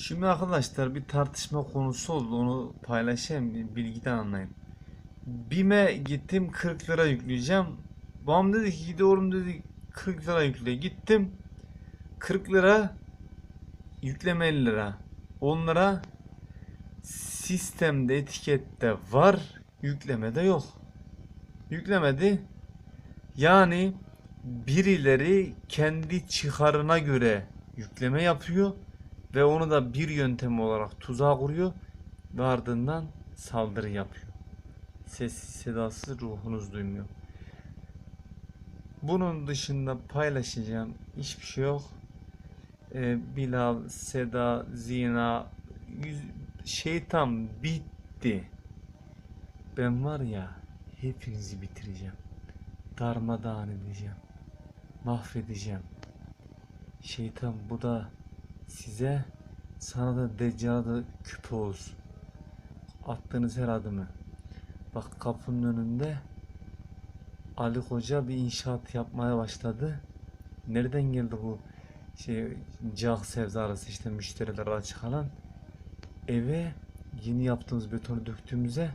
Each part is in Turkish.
Şimdi arkadaşlar bir tartışma konusu oldu. Onu paylaşayım. Bilgiden anlayın. BİM'e gittim 40 lira yükleyeceğim. Babam dedi ki gidiyorum dedi 40 lira yükle. Gittim 40 lira yükleme 50 lira. 10 lira sistemde etikette var. Yüklemede yok. Yüklemedi. Yani birileri kendi çıkarına göre yükleme yapıyor ve onu da bir yöntem olarak tuzağa kuruyor ve ardından saldırı yapıyor. Sessiz sedasız ruhunuz duymuyor. Bunun dışında paylaşacağım hiçbir şey yok. Ee, Bilal, Seda, Zina, yüz, şeytan bitti. Ben var ya hepinizi bitireceğim. Darmadağın edeceğim. Mahvedeceğim. Şeytan bu da size sana da Deccal'a da küpe olsun. Attığınız her adımı. Bak kapının önünde Ali Koca bir inşaat yapmaya başladı. Nereden geldi bu şey cağ sevdalısı işte müşterilere açık alan eve yeni yaptığımız betonu döktüğümüze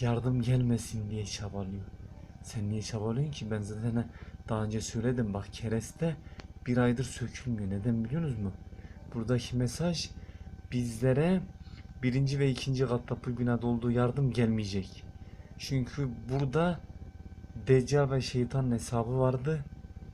yardım gelmesin diye çabalıyor. Sen niye çabalıyorsun ki? Ben zaten daha önce söyledim bak kereste bir aydır sökülmüyor. Neden biliyorsunuz mu? Buradaki mesaj bizlere birinci ve ikinci katta binada olduğu yardım gelmeyecek. Çünkü burada Deccal ve şeytanın hesabı vardı.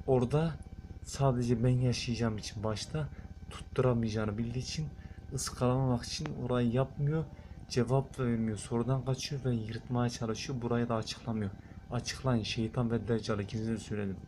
Orada sadece ben yaşayacağım için başta tutturamayacağını bildiği için ıskalamamak için orayı yapmıyor. Cevap vermiyor. Sorudan kaçıyor ve yırtmaya çalışıyor. Burayı da açıklamıyor. Açıklayın şeytan ve Deccal ikinize de söyledim.